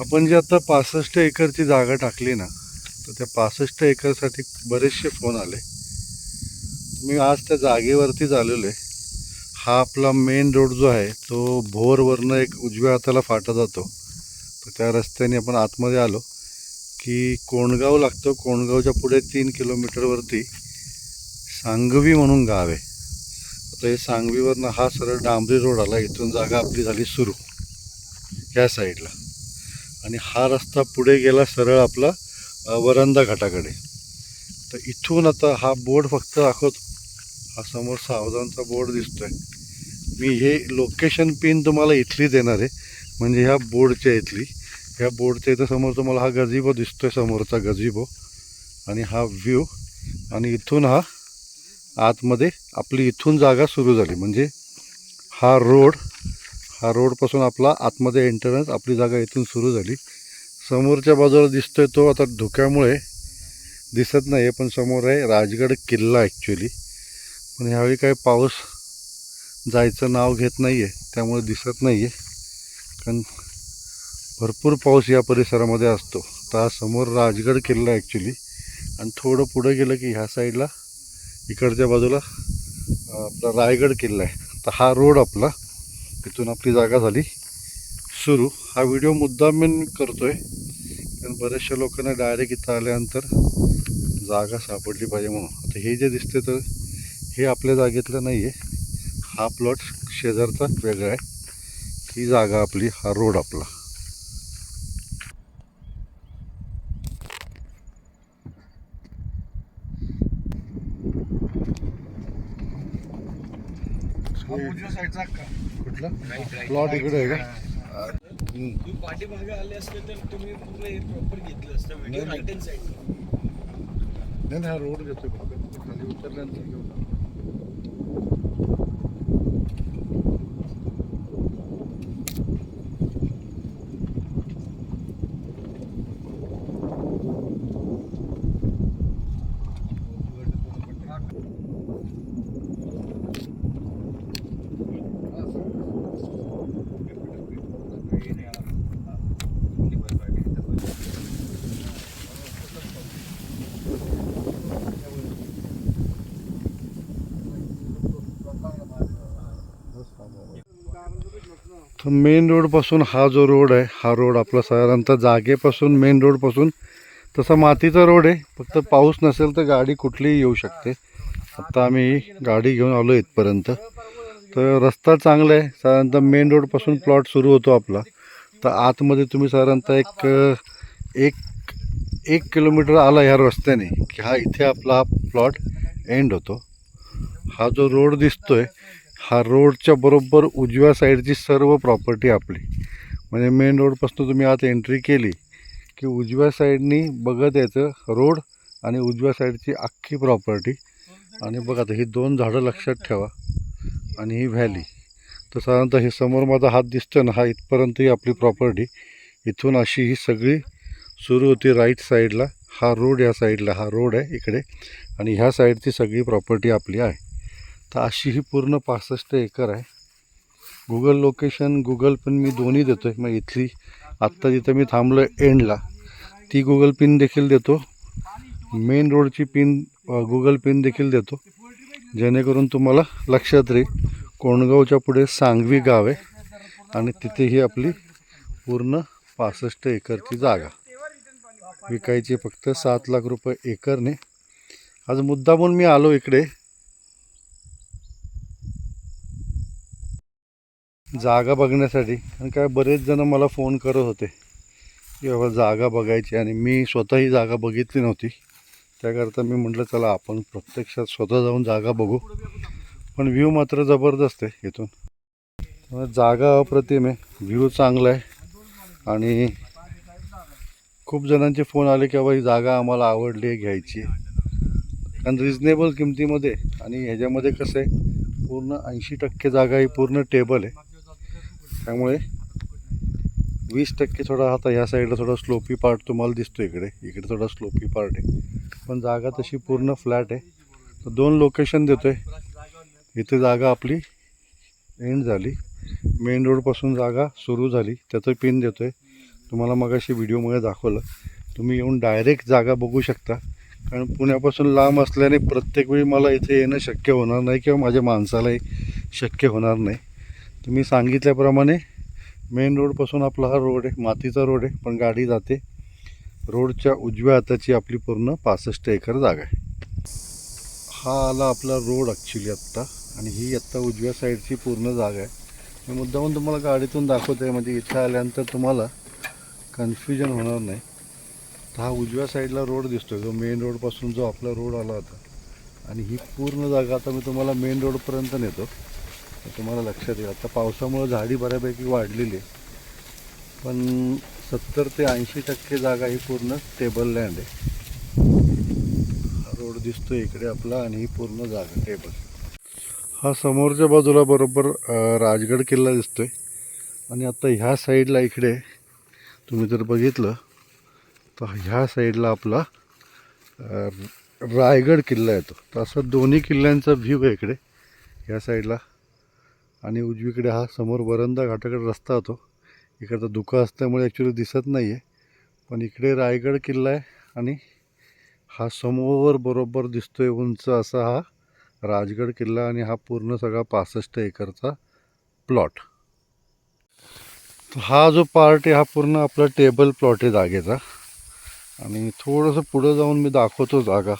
आपण जे आता पासष्ट एकरची जागा टाकली ना तर त्या पासष्ट एकरसाठी बरेचसे फोन आले. मी आज त्या जागेवरतीच आलेलो आहे. हा आपला मेन रोड जो आहे तो भोरवरनं एक उजव्या हाताला फाटा जातो. तर त्या रस्त्याने आपण आतमध्ये आलो की कोंडगाव लागतो. कोंडगावच्या पुढे तीन किलोमीटरवरती सांगवी म्हणून गाव आहे. आता हे सांगवीवरनं हा सरळ डांबरी रोड आला. इथून जागा आपली झाली सुरू. ह्या साईडला आणि हा रस्ता पुढे गेला सरळ आपला वरंदा घाटाकडे. तर इथून आता हा बोर्ड फक्त दाखवतो. हा समोर सावधानचा बोर्ड दिसतोय. मी हे लोकेशन पिन तुम्हाला इथली देणार आहे. म्हणजे ह्या बोर्डच्या इथली. ह्या बोर्डच्या इथं समोर तुम्हाला हा गजिबो दिसतोय समोरचा गजिबो आणि हा व्ह्यू. आणि इथून हा आतमध्ये आपली इथून जागा सुरू झाली. म्हणजे हा रोड हा रोडपासून आपला आतमध्ये एंट्रन्स आपली जागा इथून सुरू झाली. समोरच्या बाजूला दिसतोय तो आता धुक्यामुळे. दिसत नाही आहे पण समोर आहे राजगड किल्ला ॲक्च्युली पण ह्यावेळी काय पाऊस जायचं नाव घेत नाही आहे त्यामुळे दिसत नाही आहे कारण भरपूर पाऊस या परिसरामध्ये असतो. तर हा समोर राजगड किल्ला ॲक्च्युली आणि थोडं पुढं गेलं की ह्या साईडला इकडच्या बाजूला आपला रायगड किल्ला आहे. तर हा रोड आपला तिथून आपली जागा झाली. सुरू. हा व्हिडिओ मुद्दाम मी करतोय. कारण बऱ्याचशा लोकांना डायरेक्ट इथं आल्यानंतर जागा सापडली पाहिजे म्हणून. आता हे जे दिसते तर हे आपल्या जागेतलं नाही आहे हा प्लॉट शेजारचा वेगळा आहे. ही जागा आपली हा रोड आपला. कुठला प्लॉट इकडे आहे का? पाठीमागे आले असते तर तुम्ही पूर्ण हे प्रॉपर घेतलं असतं व्हिडिओ नाही, राईट हँड साईड नाही नाही, हा रोड घेतोय खाली उतरल्यानंतर घेऊ तर मेन रोडपासून हा जो रोड आहे हा रोड आपला साधारणतः जागेपासून मेन रोडपासून तसा मातीचा रोड आहे. फक्त पाऊस नसेल तर गाडी कुठलीही येऊ शकते. आत्ता आम्ही गाडी घेऊन आलो इथपर्यंत. तर रस्ता चांगला आहे. साधारणतः मेन रोडपासून प्लॉट सुरू होतो आपला. तर आतमध्ये तुम्ही साधारणतः एक एक एक किलोमीटर आला ह्या रस्त्याने की हा इथे आपला हा प्लॉट एंड होतो. हा जो रोड दिसतोय हा रोडच्या बरोबर उजव्या साईडची सर्व प्रॉपर्टी आपली. म्हणजे मेन रोडपासून तुम्ही आत एंट्री केली की उजव्या साईडनी बघत यायचं रोड आणि उजव्या साईडची अख्खी प्रॉपर्टी आणि बघा आता ही दोन झाडं लक्षात ठेवा. आणि ही व्हॅली तर साधारणतः हे समोर माझा हात दिसतो ना हा इथपर्यंत ही आपली प्रॉपर्टी इथून अशी ही सगळी सुरू होती राईट साईडला हा रोड या साईडला हा रोड आहे इकडे. आणि ह्या साईडची सगळी प्रॉपर्टी आपली आहे. तर अशी ही पूर्ण पासष्ट एकर आहे. गुगल लोकेशन गुगल पिन मी दोन्ही देतो आहे मग इथली आत्ता जिथं मी थांबलो आहे एंडला ती गुगल पिन देखील देतो. मेन रोडची पिन गुगल पिन देखील देतो. जेणेकरून तुम्हाला लक्षात राहील कोंडगावच्या पुढे सांगवी गाव आहे आणि तिथे ही आपली पूर्ण पासष्ट एकरची जागा. विकायची फक्त सात लाख रुपये एकरने. आज मुद्दामून मी आलो इकडे. जागा बघण्यासाठी. आणि काय बरेच जण मला फोन करत होते. की बाबा जागा बघायची आणि मी स्वतःही जागा बघितली नव्हती. त्याकरता मी म्हटलं चला आपण प्रत्यक्षात स्वतः जाऊन जागा बघू. पण व्ह्यू मात्र जबरदस्त आहे इथून. जागा अप्रतिम आहे. व्ह्यू चांगला आहे. आणि खूप जणांचे फोन आले की बाबा ही जागा आम्हाला आवडली आहे घ्यायची कारण रिजनेबल किमतीमध्ये आणि ह्याच्यामध्ये कसं आहे पूर्ण ऐंशी टक्के जागा ही पूर्ण टेबल आहे. त्यामुळे वीस टक्के थोडा आता ह्या साईडला थोडा स्लोपी पार्ट तुम्हाला दिसतो इकडे. इकडे थोडा स्लोपी पार्ट आहे. पण जागा तशी पूर्ण फ्लॅट आहे. तर दोन लोकेशन देतो आहे इथे जागा आपली एंड झाली. मेन रोडपासून जागा सुरू झाली. त्याचं पिन देतो आहे तुम्हाला मगाशी व्हिडिओमध्ये दाखवलं. तुम्ही येऊन डायरेक्ट जागा बघू शकता. कारण पुण्यापासून लांब असल्याने प्रत्येक वेळी मला इथे येणं शक्य होणार नाही किंवा माझ्या माणसालाही शक्य होणार नाही. तुम्ही सांगितल्याप्रमाणे मेन रोडपासून आपला हा रोड आहे मातीचा रोड आहे पण गाडी जाते. रोडच्या उजव्या हाताची आपली पूर्ण पासष्ट एकर जागा आहे. हा आला आपला रोड ॲक्च्युली आत्ता. आणि ही आत्ता उजव्या साईडची पूर्ण जागा आहे. मी मुद्दामून तुम्हाला गाडीतून दाखवत आहे म्हणजे इथे आल्यानंतर तुम्हाला कन्फ्युजन होणार नाही. तर हा उजव्या साईडला रोड दिसतो जो मेन रोडपासून जो आपला रोड आला होता. आणि ही पूर्ण जागा आता मी तुम्हाला मेन रोडपर्यंत नेतो. तुम्हाला लक्षात येईल. आता पावसामुळं झाडी बऱ्यापैकी वाढलेली आहे. पण सत्तर ते ऐंशी टक्के जागा ही पूर्ण टेबल लँड आहे. हा रोड दिसतो इकडे आपला आणि ही पूर्ण जागा टेबल हा समोरच्या बाजूला बरोबर राजगड किल्ला दिसतोय. आणि आता ह्या साईडला इकडे तुम्ही जर बघितलं तर ह्या साईडला आपला रायगड किल्ला येतो. तर असं दोन्ही किल्ल्यांचा व्ह्यू आहे इकडे. ह्या साईडला आणि उजवीकडे हा समोर वरंदा घाटाकडे रस्ता होतो. इकडचं धुकं असल्यामुळे ॲक्च्युली दिसत नाही आहे पण इकडे रायगड किल्ला आहे आणि हा समोर बरोबर दिसतोय उंच असा हा राजगड किल्ला आणि हा पूर्ण सगळा पासष्ट एकरचा प्लॉट हा जो पार्ट आहे हा पूर्ण आपला टेबल प्लॉट आहे जागेचा. आणि थोडंसं पुढं जाऊन मी दाखवतो जागा.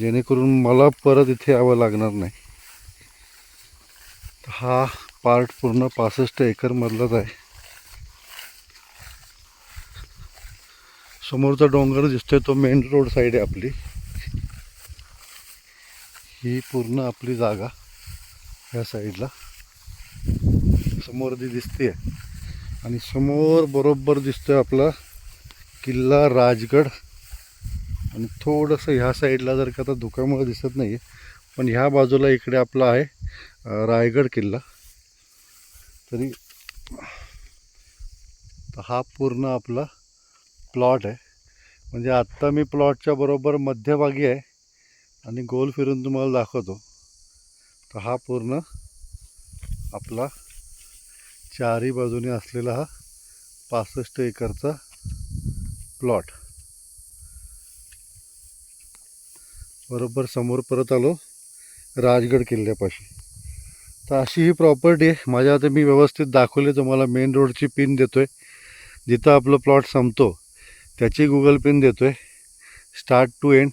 जेणेकरून मला परत इथे यावं लागणार नाही. हा पार्ट पूर्ण पासष्ट एकरमधलाच आहे. समोरचा डोंगर दिसतोय तो मेन रोड साईड आहे आपली. ही पूर्ण आपली जागा ह्या साईडला समोर जी दिसते आणि समोर बरोबर दिसतोय आपला किल्ला राजगड. आणि थोडंसं ह्या साईडला जर का आता धुक्यामुळे दिसत नाही पण ह्या बाजूला इकडे आपला आहे रायगड किल्ला. तरी तर हा पूर्ण आपला प्लॉट आहे. म्हणजे आत्ता मी प्लॉटच्या बरोबर मध्यभागी आहे आणि गोल फिरून तुम्हाला दाखवतो. तर हा पूर्ण आपला चारी बाजूने असलेला हा पासष्ट एकरचा प्लॉट. बरोबर समोर परत आलो. राजगड किल्ल्यापाशी. तर अशी ही प्रॉपर्टी आहे. माझ्या आता मी व्यवस्थित दाखवले. तुम्हाला मेन रोडची पिन देतो आहे जिथं आपलं प्लॉट संपतो त्याची गुगल पिन देतो आहे स्टार्ट टू एंड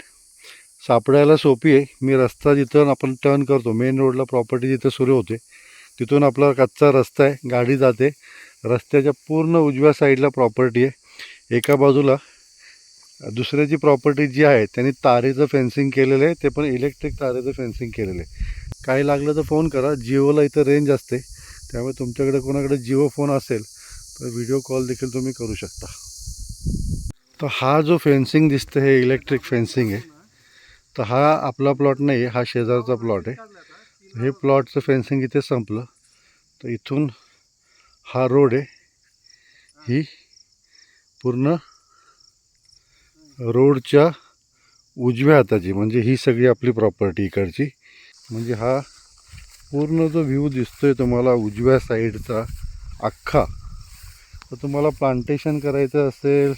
सापडायला सोपी आहे. मी रस्ता जिथं आपण टर्न करतो मेन रोडला प्रॉपर्टी जिथं सुरू होते तिथून आपला कच्चा रस्ता आहे. गाडी जाते. रस्त्याच्या पूर्ण उजव्या साईडला प्रॉपर्टी आहे. एका बाजूला दुसऱ्याची प्रॉपर्टी जी आहे त्यांनी तारेचं फेन्सिंग केलेलं आहे ते पण इलेक्ट्रिक तारेचं फेन्सिंग केलेलं आहे. काही लागलं तर फोन करा. जिओला इथं रेंज असते. त्यामुळे तुमच्याकडे कोणाकडे जिओ फोन असेल तर व्हिडिओ कॉल देखील तुम्ही करू शकता. तर हा जो फेन्सिंग दिसतं हे इलेक्ट्रिक फेन्सिंग आहे. तर हा आपला प्लॉट नाही आहे हा शेजारचा प्लॉट आहे. हे प्लॉटचं फेन्सिंग इथे संपलं. तर इथून हा रोड आहे. ही पूर्ण रोडच्या उजव्या हाताची म्हणजे ही सगळी आपली प्रॉपर्टी इकडची. म्हणजे हा पूर्ण जो व्ह्यू दिसतोय तुम्हाला उजव्या साईडचा अख्खा तर तुम्हाला प्लांटेशन करायचं असेल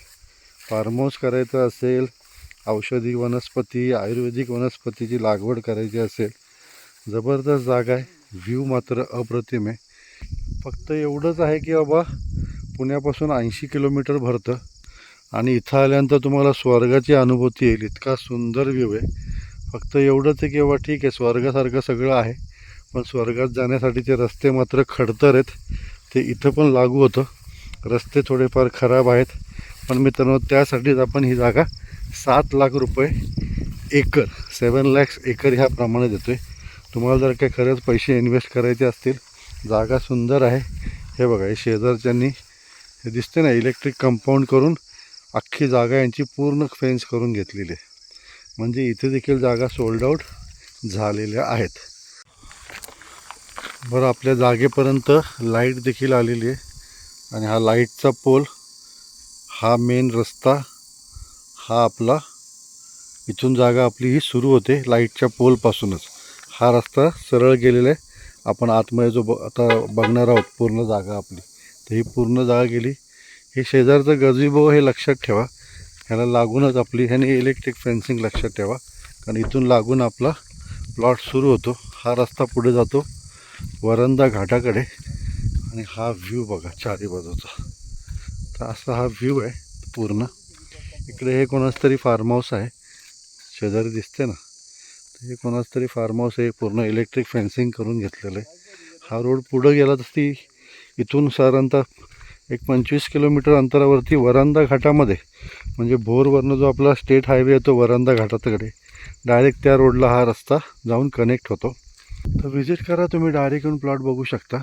फार्महाऊस करायचं असेल औषधी वनस्पती आयुर्वेदिक वनस्पतीची लागवड करायची असेल जबरदस्त जागा आहे. व्ह्यू मात्र अप्रतिम आहे. फक्त एवढंच आहे की बाबा पुण्यापासून ऐंशी किलोमीटर भरतं. आणि इथं आल्यानंतर तुम्हाला स्वर्गाची अनुभूती येईल. इतका सुंदर व्ह्यू आहे. फक्त एवढंच आहे की बाबा ठीक आहे स्वर्गासारखं सगळं आहे. पण स्वर्गात जाण्यासाठीचे रस्ते मात्र खडतर आहेत ते इथं पण लागू होतं. रस्ते थोडेफार खराब आहेत. पण मित्रांनो त्यासाठीच आपण ही जागा सात लाख रुपये एकर सेवन लॅक्स एकर ह्या प्रमाणे देतो आहे तुम्हाला जर काही खरंच पैसे इन्व्हेस्ट करायचे असतील जागा सुंदर आहे. हे बघा हे शेजारच्यांनी हे दिसते ना इलेक्ट्रिक कंपाऊंड करून अख्खी जागा यांची पूर्ण फेन्स करून घेतलेली आहे. म्हणजे इथे देखील जागा सोल्ड आऊट झालेल्या आहेत. बरं आपल्या जागेपर्यंत लाइट देखील आलेली आहे. आणि हा लाईटचा पोल हा मेन रस्ता हा आपला इथून जागा आपली ही सुरू होते लाईटच्या पोलपासूनच हा रस्ता सरळ गेलेला आहे. आपण आतमध्ये जो ब आता बघणार आहोत पूर्ण जागा आपली. तर ही पूर्ण जागा गेली. हे शेजारचं गजिबो हे लक्षात ठेवा. ह्याला लागूनच आपली ह्याने इलेक्ट्रिक फेन्सिंग लक्षात ठेवा. कारण इथून लागून आपला प्लॉट सुरू होतो. हा रस्ता पुढे जातो. वरंदा घाटाकडे. आणि हा व्ह्यू बघा चारी बाजूचा. तर असा हा व्ह्यू आहे पूर्ण. इकडे हे कोणाच तरी फार्म हाऊस आहे. शेजारी दिसते ना. तर हे कोणाच तरी फार्म हाऊस आहे. पूर्ण इलेक्ट्रिक फेन्सिंग करून घेतलेलं आहे. हा रोड पुढं गेला तर ती इथून साधारणतः एक पंचवीस किलोमीटर अंतरावरती वरांदा घाटामध्ये म्हणजे भोरवरनं जो आपला स्टेट हायवे येतो वरांदा घाटाकडे डायरेक्ट त्या रोडला हा रस्ता जाऊन कनेक्ट होतो. तर व्हिजिट करा तुम्ही डायरेक्ट येऊन प्लॉट बघू शकता.